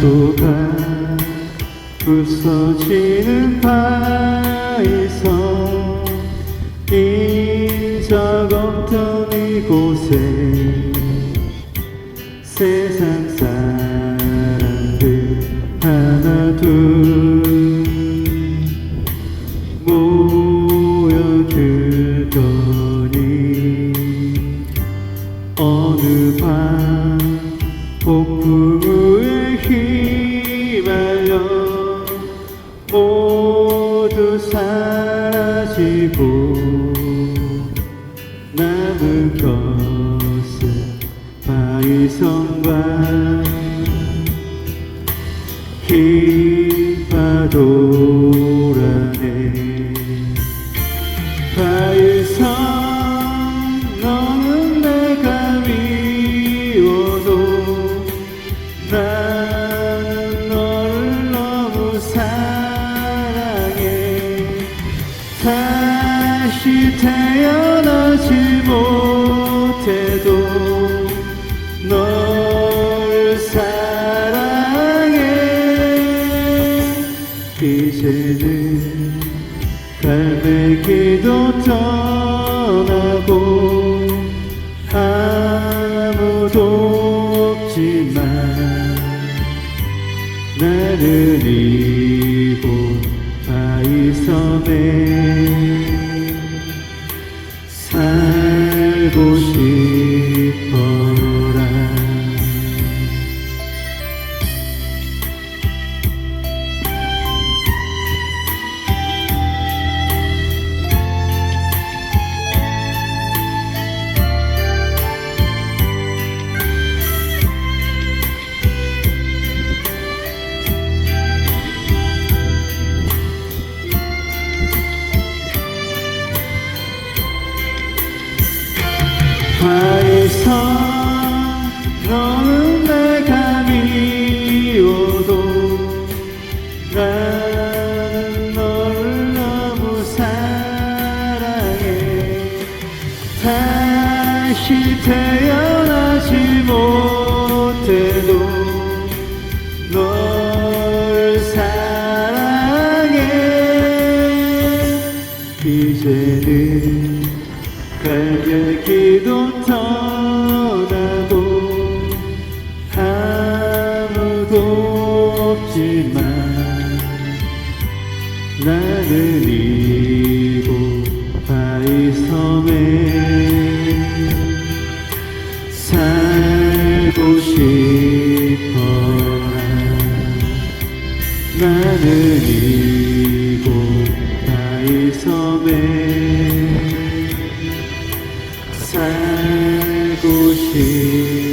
파도가 부서지는 바에서 인적 없던 이곳에 세상 사람들 하나 둘 모여들더 모두 사라지고 남은 것은 바위성과 긴 파도 다시 태어나지 못해도 널 사랑해. 이제는 갈매기도 떠나고 아무도 없지만 나는 이곳 바위섬에 살 너는 내가 미워도 나는 너를 너무 사랑해. 다시 태어나지 못해도 널 사랑해. 이제는 갈매기도 떠 하지만 나는 이곳 바이섬에 살고 싶어라. 나는 이곳 바이섬에 살고 싶어